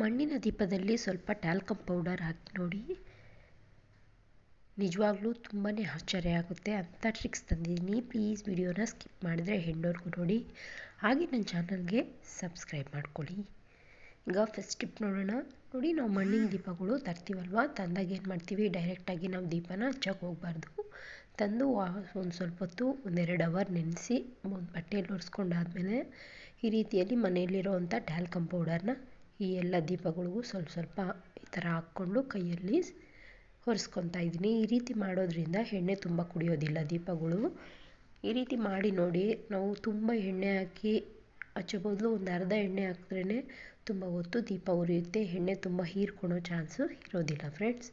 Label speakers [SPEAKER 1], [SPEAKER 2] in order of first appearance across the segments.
[SPEAKER 1] ಮಣ್ಣಿನ ದೀಪದಲ್ಲಿ ಸ್ವಲ್ಪ talcum powder ಹಾಕಿ ನೋಡಿ. ನಿಜವಾಗ್ಲೂ ತುಂಬಾ ಆಶ್ಚರ್ಯ ಆಗುತ್ತೆ ಅಂಥ ಟ್ರಿಕ್ಸ್ ತಂದಿದ್ದೀನಿ. ಪ್ಲೀಸ್ ವಿಡಿಯೋನ ಸ್ಕಿಪ್ ಮಾಡಿದರೆ ಹೆಣ್ಣೋರ್ಗೂ ನೋಡಿ. ಹಾಗೆ ನನ್ನ ಚಾನಲ್ಗೆ ಸಬ್ಸ್ಕ್ರೈಬ್ ಮಾಡ್ಕೊಳ್ಳಿ. ಈಗ ಫಸ್ಟ್ ಟಿಪ್ ನೋಡೋಣ. ನೋಡಿ, ನಾವು ಮಣ್ಣಿನ ದೀಪಗಳು ತರ್ತೀವಲ್ವ? ತಂದಾಗ ಏನು ಮಾಡ್ತೀವಿ? ಡೈರೆಕ್ಟಾಗಿ ನಾವು ದೀಪನ ಹಚ್ಚೋಕೆ ಹೋಗಬಾರ್ದು. ತಂದು ಒಂದು ಸ್ವಲ್ಪ ಹೊತ್ತು ಒಂದೆರಡು ಅವರ್ ನೆನೆಸಿ ಒಂದು ಬಟ್ಟೆಯಲ್ಲಿ ಒರೆಸ್ಕೊಂಡಾದ್ಮೇಲೆ ಈ ರೀತಿಯಲ್ಲಿ ಮನೆಯಲ್ಲಿರೋವಂಥ ಟ್ಯಾಲ್ಕಮ್ ಪೌಡರ್ನ ಈ ಎಲ್ಲ ದೀಪಗಳಿಗೂ ಸ್ವಲ್ಪ ಸ್ವಲ್ಪ ಈ ಥರ ಹಾಕ್ಕೊಂಡು ಕೈಯಲ್ಲಿ ಒರೆಸ್ಕೊತಾ ಇದ್ದೀನಿ. ಈ ರೀತಿ ಮಾಡೋದ್ರಿಂದ ಎಣ್ಣೆ ತುಂಬ ಕುಡಿಯೋದಿಲ್ಲ ದೀಪಗಳು. ಈ ರೀತಿ ಮಾಡಿ ನೋಡಿ, ನಾವು ತುಂಬ ಎಣ್ಣೆ ಹಾಕಿ ಹಚ್ಚೋ ಬದಲು ಒಂದು ಅರ್ಧ ಎಣ್ಣೆ ಹಾಕಿದ್ರೇ ತುಂಬ ಹೊತ್ತು ದೀಪ ಉರಿಯುತ್ತೆ. ಎಣ್ಣೆ ತುಂಬ ಹೀರ್ಕೊಳ್ಳೋ ಚಾನ್ಸು ಇರೋದಿಲ್ಲ ಫ್ರೆಂಡ್ಸ್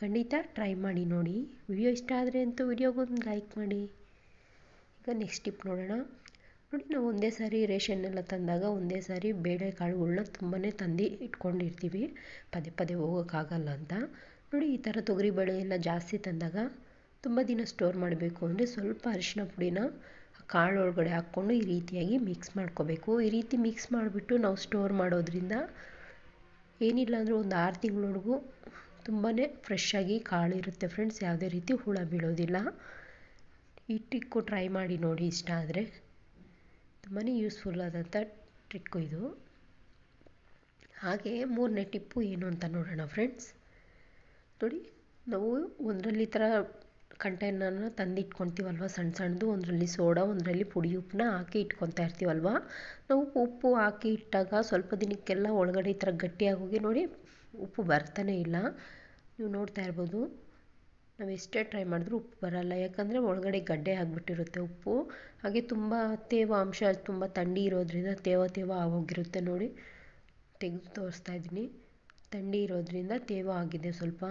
[SPEAKER 1] ಖಂಡಿತ ಟ್ರೈ ಮಾಡಿ ನೋಡಿ. ವಿಡಿಯೋ ಇಷ್ಟ ಆದರೆ ಅಂತೂ ವಿಡಿಯೋಗೊಂದು ಲೈಕ್ ಮಾಡಿ. ಈಗ ನೆಕ್ಸ್ಟ್ ಟಿಪ್ ನೋಡೋಣ. ನೋಡಿ ನಾವು ಒಂದೇ ಸಾರಿ ರೇಷನ್ ಎಲ್ಲ ತಂದಾಗ ಒಂದೇ ಸಾರಿ ಬೇಳೆಕಾಳುಗಳ್ನ ತುಂಬಾ ತಂದು ಇಟ್ಕೊಂಡಿರ್ತೀವಿ. ಪದೇ ಪದೇ ಹೋಗೋಕ್ಕಾಗಲ್ಲ ಅಂತ. ನೋಡಿ, ಈ ಥರ ತೊಗರಿಬೇಳೆ ಎಲ್ಲ ಜಾಸ್ತಿ ತಂದಾಗ ತುಂಬ ದಿನ ಸ್ಟೋರ್ ಮಾಡಬೇಕು ಅಂದರೆ ಸ್ವಲ್ಪ ಅರಿಶಿನ ಪುಡಿನ ಕಾಳು ಒಳಗಡೆ ಹಾಕ್ಕೊಂಡು ಈ ರೀತಿಯಾಗಿ ಮಿಕ್ಸ್ ಮಾಡ್ಕೋಬೇಕು. ಈ ರೀತಿ ಮಿಕ್ಸ್ ಮಾಡಿಬಿಟ್ಟು ನಾವು ಸ್ಟೋರ್ ಮಾಡೋದ್ರಿಂದ ಏನಿಲ್ಲ ಅಂದರೂ ಒಂದು ಆರು ತಿಂಗಳವರೆಗೂ ತುಂಬಾ ಫ್ರೆಶ್ಶಾಗಿ ಕಾಳು ಇರುತ್ತೆ ಫ್ರೆಂಡ್ಸ್ ಯಾವುದೇ ರೀತಿ ಹುಳ ಬೀಳೋದಿಲ್ಲ. ಈ ಟ್ರಿಕ್ಕು ಟ್ರೈ ಮಾಡಿ ನೋಡಿ ಇಷ್ಟ ಆದರೆ. ತುಂಬಾ ಯೂಸ್ಫುಲ್ ಆದಂಥ ಟ್ರಿಕ್ಕು ಇದು. ಹಾಗೆ ಮೂರನೇ ಟಿಪ್ಪು ಏನು ಅಂತ ನೋಡೋಣ ಫ್ರೆಂಡ್ಸ್ ನೋಡಿ, ನಾವು ಒಂದರಲ್ಲಿ ಈ ಥರ ಕಂಟೈನರ್ನ ತಂದಿಟ್ಕೊತೀವಲ್ವ? ಸಣ್ಣ ಸಣ್ಣದು ಒಂದರಲ್ಲಿ ಸೋಡಾ, ಒಂದರಲ್ಲಿ ಪುಡಿ ಉಪ್ಪನ್ನ ಹಾಕಿ ಇಟ್ಕೊತಾ ಇರ್ತೀವಲ್ವ? ನಾವು ಉಪ್ಪು ಹಾಕಿ ಇಟ್ಟಾಗ ಸ್ವಲ್ಪ ದಿನಕ್ಕೆಲ್ಲ ಒಳಗಡೆ ಈ ಥರ ಹೋಗಿ ನೋಡಿ, ಉಪ್ಪು ಬರ್ತಾನೆ ಇಲ್ಲ. ನೀವು ನೋಡ್ತಾ ಇರ್ಬೋದು. ನಾವು ಎಷ್ಟೇ ಟ್ರೈ ಮಾಡಿದ್ರೂ ಉಪ್ಪು ಬರಲ್ಲ. ಯಾಕಂದರೆ ಒಳಗಡೆ ಗಡ್ಡೆ ಆಗಿಬಿಟ್ಟಿರುತ್ತೆ ಉಪ್ಪು. ಹಾಗೆ ತುಂಬ ತೇವಾಂಶ ತುಂಬ ಥಂಡಿ ಇರೋದ್ರಿಂದ ತೇವ ತೇವ ಆಗೋಗಿರುತ್ತೆ ನೋಡಿ. ತೆಗೆದು ತೋರಿಸ್ತಾ ಇದ್ದೀನಿ. ಥಂಡಿ ಇರೋದ್ರಿಂದ ತೇವ ಆಗಿದೆ ಸ್ವಲ್ಪ.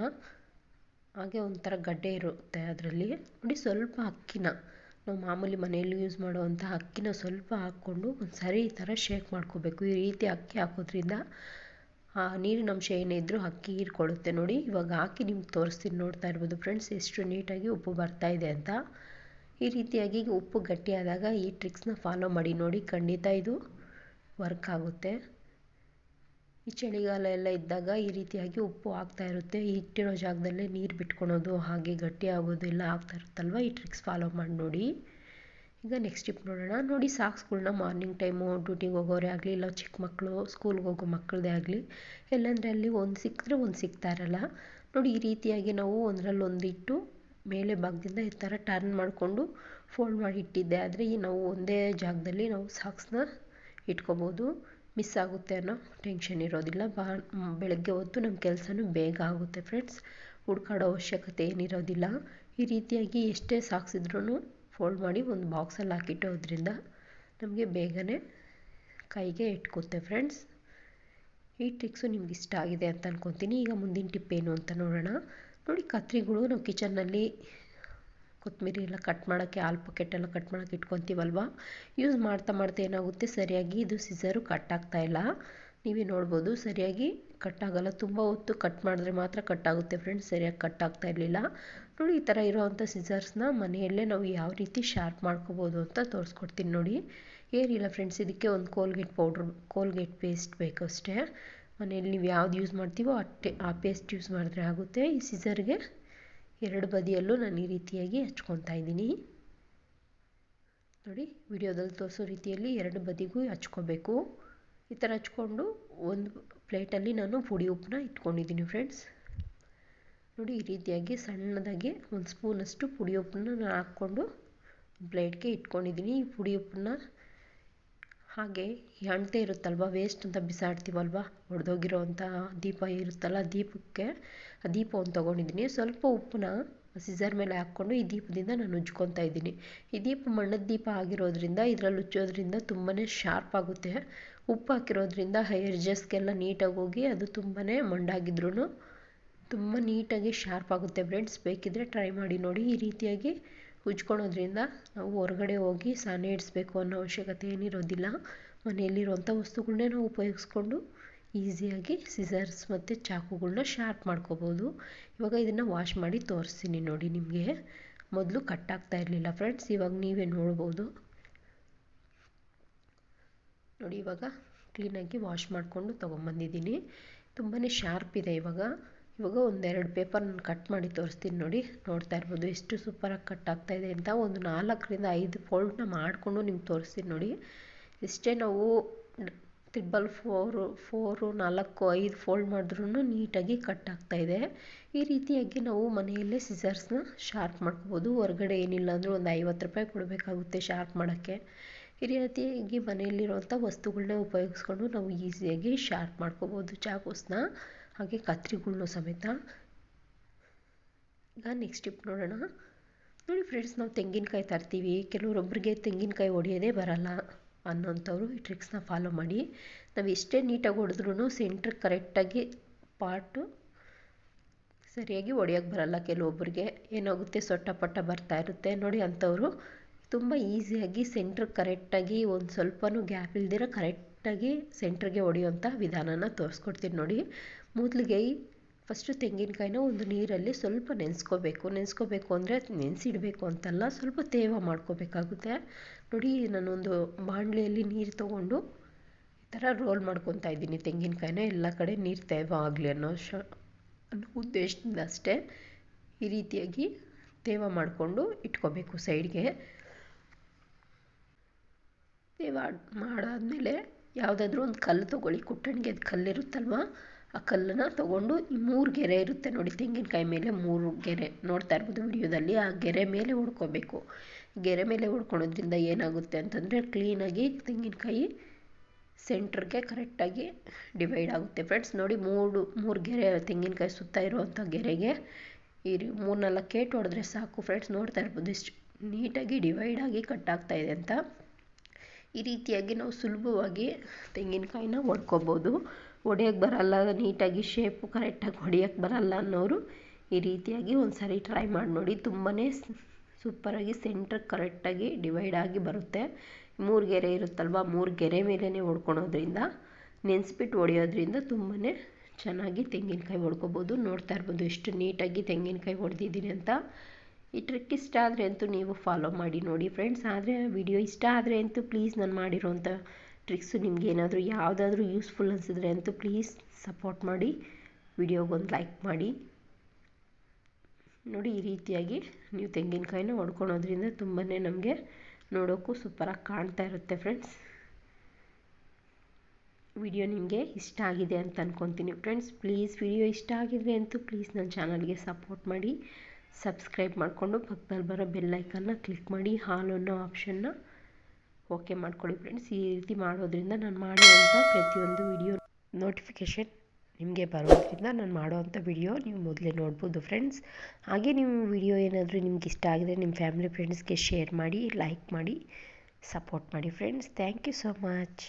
[SPEAKER 1] ಹಾಗೆ ಒಂಥರ ಗಡ್ಡೆ ಇರುತ್ತೆ ಅದರಲ್ಲಿ. ನೋಡಿ ಸ್ವಲ್ಪ ಅಕ್ಕಿನ. ನಾವು ಮಾಮೂಲಿ ಮನೆಯಲ್ಲಿ ಯೂಸ್ ಮಾಡುವಂಥ ಅಕ್ಕಿನ ಸ್ವಲ್ಪ ಹಾಕ್ಕೊಂಡು ಒಂದು ಸರಿ ಈ ಥರ ಶೇಕ್ ಮಾಡ್ಕೋಬೇಕು. ಈ ರೀತಿ ಅಕ್ಕಿ ಹಾಕೋದ್ರಿಂದ ನೀರಿನ ಅಂಶ ಏನೇ ಇದ್ದರೂ ಅಕ್ಕಿ ಹೀರ್ಕೊಳ್ಳುತ್ತೆ ನೋಡಿ. ಇವಾಗ ಹಾಕಿ ನಿಮ್ಗೆ ತೋರಿಸ್ತೀನಿ ನೋಡ್ತಾ ಇರ್ಬೋದು ಫ್ರೆಂಡ್ಸ್, ಎಷ್ಟು ನೀಟಾಗಿ ಉಪ್ಪು ಬರ್ತಾ ಇದೆ ಅಂತ. ಈ ರೀತಿಯಾಗಿ ಉಪ್ಪು ಗಟ್ಟಿಯಾದಾಗ ಈ ಟ್ರಿಕ್ಸ್ನ ಫಾಲೋ ಮಾಡಿ ನೋಡಿ, ಖಂಡಿತ ಇದು ವರ್ಕ್ ಆಗುತ್ತೆ. ಈ ಚಳಿಗಾಲ ಎಲ್ಲ ಇದ್ದಾಗ ಈ ರೀತಿಯಾಗಿ ಉಪ್ಪು ಆಗ್ತಾ ಇರುತ್ತೆ. ಇಟ್ಟಿರೋ ಜಾಗದಲ್ಲೇ ನೀರು ಬಿಟ್ಕೊಳೋದು ಹಾಗೆ ಗಟ್ಟಿ ಆಗೋದು ಎಲ್ಲ ಆಗ್ತಾ ಇರುತ್ತಲ್ವ? ಈ ಟ್ರಿಕ್ಸ್ ಫಾಲೋ ಮಾಡಿ ನೋಡಿ. ಈಗ ನೆಕ್ಸ್ಟ್ ಟಿಪ್ ನೋಡೋಣ. ನೋಡಿ ಸಾಕ್ಸ್ಗಳನ್ನ ಮಾರ್ನಿಂಗ್ ಟೈಮು ಡ್ಯೂಟಿಗೆ ಹೋಗೋರೇ ಆಗಲಿ, ಇಲ್ಲ ಚಿಕ್ಕ ಮಕ್ಕಳು ಸ್ಕೂಲ್ಗೆ ಹೋಗೋ ಮಕ್ಕಳದೇ ಆಗಲಿ ಎಲ್ಲಂದರೆ ಅಲ್ಲಿ ಒಂದು ಸಿಕ್ಕಿದ್ರೆ ಒಂದು ಸಿಗ್ತಾ ಇರಲ್ಲ. ನೋಡಿ, ಈ ರೀತಿಯಾಗಿ ನಾವು ಒಂದರಲ್ಲಿ ಒಂದಿಟ್ಟು ಮೇಲೆ ಭಾಗದಿಂದ ಈ ಥರ ಟರ್ನ್ ಮಾಡಿಕೊಂಡು ಫೋಲ್ಡ್ ಮಾಡಿ ಇಟ್ಟಿದ್ದೆ. ಆದರೆ ಈ ನಾವು ಒಂದೇ ಜಾಗದಲ್ಲಿ ನಾವು ಸಾಕ್ಸ್ನ ಇಟ್ಕೋಬೋದು. ಮಿಸ್ ಆಗುತ್ತೆ ಅನ್ನೋ ಟೆನ್ಷನ್ ಇರೋದಿಲ್ಲ. ಬಾ, ಬೆಳಗ್ಗೆ ಹೊತ್ತು ನಮ್ಮ ಕೆಲಸನೂ ಬೇಗ ಆಗುತ್ತೆ ಫ್ರೆಂಡ್ಸ್ ಹುಡ್ಕಾಡೋ ಅವಶ್ಯಕತೆ ಏನಿರೋದಿಲ್ಲ. ಈ ರೀತಿಯಾಗಿ ಎಷ್ಟೇ ಸಾಕ್ಸಿದ್ರೂ ಫೋಲ್ಡ್ ಮಾಡಿ ಒಂದು ಬಾಕ್ಸಲ್ಲಿ ಹಾಕಿಟ್ಟೋದ್ರಿಂದ ನಮಗೆ ಬೇಗನೆ ಕೈಗೆ ಇಟ್ಕೋತೆ ಫ್ರೆಂಡ್ಸ್ ಈ ಟ್ರಿಕ್ಸು ನಿಮ್ಗೆ ಇಷ್ಟ ಆಗಿದೆ ಅಂತ ಅನ್ಕೊತೀನಿ. ಈಗ ಮುಂದಿನ ಟಿಪ್ ಏನು ಅಂತ ನೋಡೋಣ. ನೋಡಿ, ಕತ್ರಿಗಳು ನಾವು ಕಿಚನ್ನಲ್ಲಿ ಕೊತ್ತಂಬರಿ ಎಲ್ಲ ಕಟ್ ಮಾಡೋಕ್ಕೆ ಆಲ್ ಪಕೆಟ್ ಎಲ್ಲ ಕಟ್ ಮಾಡೋಕ್ಕೆ ಇಟ್ಕೊತೀವಲ್ವ? ಯೂಸ್ ಮಾಡ್ತಾ ಮಾಡ್ತಾ ಏನಾಗುತ್ತೆ? ಸರಿಯಾಗಿ ಇದು ಸಿಸರು ಕಟ್ ಆಗ್ತಾ ಇಲ್ಲ. ನೀವೇ ನೋಡ್ಬೋದು, ಸರಿಯಾಗಿ ಕಟ್ ಆಗೋಲ್ಲ. ತುಂಬ ಹೊತ್ತು ಕಟ್ ಮಾಡಿದ್ರೆ ಮಾತ್ರ ಕಟ್ ಆಗುತ್ತೆ ಫ್ರೆಂಡ್ಸ್ ಸರಿಯಾಗಿ ಕಟ್ ಆಗ್ತಾ ಇರಲಿಲ್ಲ. ನೋಡಿ, ಈ ಥರ ಇರೋವಂಥ ಸಿಸರ್ಸ್ನ ಮನೆಯಲ್ಲೇ ನಾವು ಯಾವ ರೀತಿ ಶಾರ್ಪ್ ಮಾಡ್ಕೋಬೋದು ಅಂತ ತೋರಿಸ್ಕೊಡ್ತೀನಿ ನೋಡಿ. ಏನಿಲ್ಲ ಫ್ರೆಂಡ್ಸ್ ಇದಕ್ಕೆ ಒಂದು ಕೋಲ್ಗೇಟ್ ಪೌಡ್ರ್ ಕೋಲ್ಗೇಟ್ ಪೇಸ್ಟ್ ಬೇಕು ಅಷ್ಟೇ ಮನೆಯಲ್ಲಿ ನೀವು ಯಾವ್ದು ಯೂಸ್ ಮಾಡ್ತೀವೋ ಅಷ್ಟೇ ಆ ಪೇಸ್ಟ್ ಯೂಸ್ ಮಾಡಿದ್ರೆ ಆಗುತ್ತೆ. ಈ ಸಿಸರ್ಗೆ ಎರಡು ಬದಿಯಲ್ಲೂ ನಾನು ಈ ರೀತಿಯಾಗಿ ಹಚ್ಕೊತಾ ಇದ್ದೀನಿ. ನೋಡಿ, ವಿಡಿಯೋದಲ್ಲಿ ತೋರಿಸೋ ರೀತಿಯಲ್ಲಿ ಎರಡು ಬದಿಗೂ ಹಚ್ಕೋಬೇಕು. ಈ ಥರ ಹಚ್ಕೊಂಡು ಒಂದು ಪ್ಲೇಟಲ್ಲಿ ನಾನು ಪುಡಿ ಉಪ್ಪನ್ನ ಇಟ್ಕೊಂಡಿದ್ದೀನಿ ಫ್ರೆಂಡ್ಸ್. ನೋಡಿ, ಈ ರೀತಿಯಾಗಿ ಸಣ್ಣದಾಗಿ ಒಂದು ಸ್ಪೂನಷ್ಟು ಪುಡಿ ಉಪ್ಪನ್ನ ನಾನು ಹಾಕ್ಕೊಂಡು ಪ್ಲೇಟ್ಗೆ ಇಟ್ಕೊಂಡಿದ್ದೀನಿ. ಈ ಪುಡಿ ಉಪ್ಪನ್ನ ಹಾಗೆ ಅಂಟೆ ಇರುತ್ತಲ್ವ, ವೇಸ್ಟ್ ಅಂತ ಬಿಸಾಡ್ತೀವಲ್ವ ಒಡೆದೋಗಿರೋವಂಥ ದೀಪ ಇರುತ್ತಲ್ಲ ದೀಪಕ್ಕೆ, ಆ ದೀಪ ಒಂದು ತೊಗೊಂಡಿದ್ದೀನಿ. ಸ್ವಲ್ಪ ಉಪ್ಪನ್ನ ಸಿಸರ್ ಮೇಲೆ ಹಾಕ್ಕೊಂಡು ಈ ದೀಪದಿಂದ ನಾನು ಉಜ್ಕೊತಾ ಇದ್ದೀನಿ. ಈ ದೀಪ ಮಣ್ಣದ ದೀಪ ಆಗಿರೋದ್ರಿಂದ, ಇದರಲ್ಲಿ ಉಜ್ಜೋದ್ರಿಂದ ತುಂಬಾ ಶಾರ್ಪ್ ಆಗುತ್ತೆ. ಉಪ್ಪು ಹಾಕಿರೋದ್ರಿಂದ ಎಡ್ಜಸ್ಗೆಲ್ಲ ನೀಟಾಗಿ ಹೋಗಿ ಅದು ತುಂಬಾ ಮಂಡಾಗಿದ್ರೂ ತುಂಬ ನೀಟಾಗಿ ಶಾರ್ಪ್ ಆಗುತ್ತೆ ಫ್ರೆಂಡ್ಸ್ ಬೇಕಿದ್ದರೆ ಟ್ರೈ ಮಾಡಿ ನೋಡಿ. ಈ ರೀತಿಯಾಗಿ ಉಜ್ಕೊಳೋದ್ರಿಂದ ನಾವು ಹೊರಗಡೆ ಹೋಗಿ ಸಾನೆ ಇಡಿಸ್ಬೇಕು ಅನ್ನೋ ಅವಶ್ಯಕತೆ ಏನಿರೋದಿಲ್ಲ. ಮನೆಯಲ್ಲಿರುವಂಥ ವಸ್ತುಗಳನ್ನೇ ನಾವು ಉಪಯೋಗಿಸ್ಕೊಂಡು ಈಸಿಯಾಗಿ ಸಿಸರ್ಸ್ ಮತ್ತು ಚಾಕುಗಳನ್ನ ಶಾರ್ಪ್ ಮಾಡ್ಕೋಬೋದು. ಇವಾಗ ಇದನ್ನು ವಾಶ್ ಮಾಡಿ ತೋರಿಸ್ತೀನಿ ನೋಡಿ ನಿಮಗೆ. ಮೊದಲು ಕಟ್ ಆಗ್ತಾ ಇರಲಿಲ್ಲ ಫ್ರೆಂಡ್ಸ್ ಇವಾಗ ನೀವೇ ನೋಡ್ಬೋದು. ನೋಡಿ ಇವಾಗ ಕ್ಲೀನಾಗಿ ವಾಶ್ ಮಾಡಿಕೊಂಡು ತೊಗೊಂಬಂದಿದ್ದೀನಿ. ತುಂಬಾ ಶಾರ್ಪ್ ಇದೆ ಇವಾಗ. ಇವಾಗ ಒಂದೆರಡು ಪೇಪರ್ ನಾನು ಕಟ್ ಮಾಡಿ ತೋರಿಸ್ತೀನಿ ನೋಡಿ. ನೋಡ್ತಾ ಇರ್ಬೋದು ಎಷ್ಟು ಸೂಪರಾಗಿ ಕಟ್ ಆಗ್ತಾ ಇದೆ ಅಂತ. ಒಂದು ನಾಲ್ಕರಿಂದ ಐದು ಫೋಲ್ಡ್ನ ಮಾಡಿಕೊಂಡು ನಿಮ್ಗೆ ತೋರಿಸ್ತೀನಿ ನೋಡಿ. ಇಷ್ಟೇ ನಾವು ತ್ರಿಬಲ್ ಫೋರು ಫೋರು, ನಾಲ್ಕು, ಐದು ಫೋಲ್ಡ್ ಮಾಡಿದ್ರೂ ನೀಟಾಗಿ ಕಟ್ ಆಗ್ತಾ ಇದೆ. ಈ ರೀತಿಯಾಗಿ ನಾವು ಮನೆಯಲ್ಲೇ ಸಿಸರ್ಸ್ನ ಶಾರ್ಪ್ ಮಾಡ್ಕೋಬೋದು. ಹೊರಗಡೆ ಏನಿಲ್ಲ ಅಂದರೂ ಒಂದು ಐವತ್ತು ರೂಪಾಯಿ ಕೊಡಬೇಕಾಗುತ್ತೆ ಶಾರ್ಪ್ ಮಾಡೋಕ್ಕೆ. ಈ ರೀತಿಯಾಗಿ ಮನೆಯಲ್ಲಿರುವಂಥ ವಸ್ತುಗಳನ್ನ ಉಪಯೋಗಿಸ್ಕೊಂಡು ನಾವು ಈಸಿಯಾಗಿ ಶಾರ್ಪ್ ಮಾಡ್ಕೋಬೋದು ಚಾಕೂಸ್ನ, ಹಾಗೆ ಕತ್ರಿಗಳ್ನು ಸಮೇತ. ಈಗ ನೆಕ್ಸ್ಟ್ ಟಿಪ್ ನೋಡೋಣ. ನೋಡಿ ಫ್ರೆಂಡ್ಸ್ ನಾವು ತೆಂಗಿನಕಾಯಿ ತರ್ತೀವಿ. ಕೆಲವರೊಬ್ಬರಿಗೆ ತೆಂಗಿನಕಾಯಿ ಹೊಡೆಯೋದೇ ಬರಲ್ಲ. ಅನ್ನೋಂಥವ್ರು ಈ ಟ್ರಿಕ್ಸ್ನ ಫಾಲೋ ಮಾಡಿ. ನಾವು ಎಷ್ಟೇ ನೀಟಾಗಿ ಹೊಡೆದ್ರೂ ಸೆಂಟ್ರ್ ಕರೆಕ್ಟಾಗಿ ಪಾಟು ಸರಿಯಾಗಿ ಹೊಡಿಯೋಕ್ಕೆ ಬರಲ್ಲ ಕೆಲವೊಬ್ಬರಿಗೆ ಏನಾಗುತ್ತೆ ಸೊಟ್ಟ ಪಟ್ಟ ಬರ್ತಾ ಇರುತ್ತೆ ನೋಡಿ ಅಂಥವರು. ತುಂಬ ಈಸಿಯಾಗಿ ಸೆಂಟ್ರ್ ಕರೆಕ್ಟಾಗಿ ಒಂದು ಸ್ವಲ್ಪನೂ ಗ್ಯಾಪ್ ಇಲ್ದಿರ ಕರೆಕ್ಟಾಗಿ ಸೆಂಟ್ರಿಗೆ ಹೊಡೆಯುವಂಥ ವಿಧಾನನ ತೋರಿಸ್ಕೊಡ್ತೀನಿ ನೋಡಿ. ಮೊದಲಿಗೆ ಫಸ್ಟು ತೆಂಗಿನಕಾಯಿನ ಒಂದು ನೀರಲ್ಲಿ ಸ್ವಲ್ಪ ನೆನೆಸ್ಕೋಬೇಕು. ನೆನೆಸ್ಕೋಬೇಕು ಅಂದರೆ ನೆನೆಸಿಡಬೇಕು ಅಂತಲ್ಲ, ಸ್ವಲ್ಪ ತೇವ ಮಾಡ್ಕೋಬೇಕಾಗುತ್ತೆ. ನೋಡಿ, ನಾನೊಂದು ಬಾಣಲೆಯಲ್ಲಿ ನೀರು ತೊಗೊಂಡು ಈ ಥರ ರೋಲ್ ಮಾಡ್ಕೊತಾ ಇದ್ದೀನಿ ತೆಂಗಿನಕಾಯಿನ. ಎಲ್ಲ ಕಡೆ ನೀರು ತೇವ ಆಗಲಿ ಅನ್ನೋ ಶ, ಅನ್ನೋ ಉದ್ದೇಶದಿಂದ ಅಷ್ಟೇ ಈ ರೀತಿಯಾಗಿ ತೇವ ಮಾಡಿಕೊಂಡು ಇಟ್ಕೋಬೇಕು ಸೈಡ್ಗೆ. ತೇವ ಮಾಡಾದಮೇಲೆ ಯಾವುದಾದ್ರೂ ಒಂದು ಕಲ್ಲು ತೊಗೊಳ್ಳಿ. ಕುಟ್ಟಣಿಗೆ ಅದು ಕಲ್ಲಿರುತ್ತಲ್ವ ಆ ಕಲ್ಲನ್ನು ತಗೊಂಡು ಈ ಮೂರು ಗೆರೆ ಇರುತ್ತೆ ನೋಡಿ, ತೆಂಗಿನಕಾಯಿ ಮೇಲೆ ಮೂರು ಗೆರೆ ನೋಡ್ತಾ ಇರ್ಬೋದು ವಿಡಿಯೋದಲ್ಲಿ. ಆ ಗೆರೆ ಮೇಲೆ ಹೊಡ್ಕೋಬೇಕು ಗೆರೆ ಮೇಲೆ ಹೊಡ್ಕೊಳೋದ್ರಿಂದ ಏನಾಗುತ್ತೆ ಅಂತಂದರೆ ಕ್ಲೀನಾಗಿ ತೆಂಗಿನಕಾಯಿ ಸೆಂಟ್ರಿಗೆ ಕರೆಕ್ಟಾಗಿ ಡಿವೈಡ್ ಆಗುತ್ತೆ. ಫ್ರೆಂಡ್ಸ್ ನೋಡಿ ಮೂರು ಮೂರು ಗೆರೆ ತೆಂಗಿನಕಾಯಿ ಸುತ್ತ ಇರುವಂಥ ಗೆರೆಗೆ ಈ ಮೂರು ನಾಲ್ಕು ಕೇಟ್ ಹೊಡೆದ್ರೆ ಸಾಕು. ಫ್ರೆಂಡ್ಸ್ ನೋಡ್ತಾ ಇರ್ಬೋದು ಇಷ್ಟು ನೀಟಾಗಿ ಡಿವೈಡ್ ಆಗಿ ಕಟ್ ಇದೆ ಅಂತ. ಈ ರೀತಿಯಾಗಿ ನಾವು ಸುಲಭವಾಗಿ ತೆಂಗಿನಕಾಯಿನ ಹೊಡ್ಕೊಬೋದು ಹೊಡಿಯೋಕ್ಕೆ ಬರಲ್ಲ, ನೀಟಾಗಿ ಶೇಪು ಕರೆಕ್ಟಾಗಿ ಹೊಡಿಯೋಕ್ಕೆ ಬರಲ್ಲ ಅನ್ನೋರು ಈ ರೀತಿಯಾಗಿ ಒಂದು ಸಾರಿ ಟ್ರೈ ಮಾಡಿ ನೋಡಿ. ತುಂಬಾ ಸೂಪರಾಗಿ ಸೆಂಟ್ರ್ ಕರೆಕ್ಟಾಗಿ ಡಿವೈಡ್ ಆಗಿ ಬರುತ್ತೆ. ಮೂರು ಗೆರೆ ಇರುತ್ತಲ್ವ, ಮೂರು ಗೆರೆ ಮೇಲೇ ಹೊಡ್ಕೊಳೋದ್ರಿಂದ ನೆನೆಸ್ಬಿಟ್ಟು ಹೊಡೆಯೋದ್ರಿಂದ ತುಂಬಾ ಚೆನ್ನಾಗಿ ತೆಂಗಿನಕಾಯಿ ಹೊಡ್ಕೊಬೋದು. ನೋಡ್ತಾ ಇರ್ಬೋದು ಎಷ್ಟು ನೀಟಾಗಿ ತೆಂಗಿನಕಾಯಿ ಹೊಡೆದಿದ್ದೀನಿ ಅಂತ. ಈ ಟ್ರಿಕ್ ಇಷ್ಟ ಆದರೆ ಅಂತೂ ನೀವು ಫಾಲೋ ಮಾಡಿ ನೋಡಿ ಫ್ರೆಂಡ್ಸ್ ಆದರೆ ವಿಡಿಯೋ ಇಷ್ಟ ಆದರೆ ಅಂತೂ ಪ್ಲೀಸ್ ನಾನು ಮಾಡಿರೋಂಥ ಟ್ರಿಕ್ಸು ನಿಮಗೆ ಏನಾದರೂ ಯಾವುದಾದ್ರೂ ಯೂಸ್ಫುಲ್ ಅನಿಸಿದ್ರೆ ಅಂತೂ ಪ್ಲೀಸ್ ಸಪೋರ್ಟ್ ಮಾಡಿ ವಿಡಿಯೋಗೊಂದು ಲೈಕ್ ಮಾಡಿ. ನೋಡಿ ಈ ರೀತಿಯಾಗಿ ನೀವು ತೆಂಗಿನಕಾಯಿನ ಹೊಡ್ಕೊಳೋದ್ರಿಂದ ತುಂಬಾ ನಮಗೆ ನೋಡೋಕ್ಕೂ ಸೂಪರಾಗಿ ಕಾಣ್ತಾ ಇರುತ್ತೆ ಫ್ರೆಂಡ್ಸ್ ವಿಡಿಯೋ ನಿಮಗೆ ಇಷ್ಟ ಆಗಿದೆ ಅಂತ ಅಂದ್ಕೊತೀನಿ ಫ್ರೆಂಡ್ಸ್ ಪ್ಲೀಸ್ ವಿಡಿಯೋ ಇಷ್ಟ ಆಗಿದ್ರೆ ಅಂತೂ ಪ್ಲೀಸ್ ನನ್ನ ಚಾನಲ್ಗೆ ಸಪೋರ್ಟ್ ಮಾಡಿ ಸಬ್ಸ್ಕ್ರೈಬ್ ಮಾಡಿಕೊಂಡು ಪಕ್ಕದಲ್ಲಿ ಬರೋ ಬೆಲ್ಲೈಕನ್ನ ಕ್ಲಿಕ್ ಮಾಡಿ ಹಾಲ್ ಅನ್ನೋ ಆಪ್ಷನ್ನ ಓಕೆ ಮಾಡ್ಕೊಳ್ಳಿ ಫ್ರೆಂಡ್ಸ್ ಈ ರೀತಿ ಮಾಡೋದ್ರಿಂದ ನಾನು ಮಾಡುವಂಥ ಪ್ರತಿಯೊಂದು ವಿಡಿಯೋ ನೋಟಿಫಿಕೇಷನ್ ನಿಮಗೆ ಬರೋದ್ರಿಂದ ನಾನು ಮಾಡೋವಂಥ ವಿಡಿಯೋ ನೀವು ಮೊದಲೇ ನೋಡ್ಬೋದು ಫ್ರೆಂಡ್ಸ್ ಹಾಗೆ ನೀವು ವಿಡಿಯೋ ಏನಾದರೂ ನಿಮ್ಗೆ ಇಷ್ಟ ಆಗಿದೆ ನಿಮ್ಮ ಫ್ಯಾಮಿಲಿ ಫ್ರೆಂಡ್ಸ್ಗೆ ಶೇರ್ ಮಾಡಿ ಲೈಕ್ ಮಾಡಿ ಸಪೋರ್ಟ್ ಮಾಡಿ friends thank you so much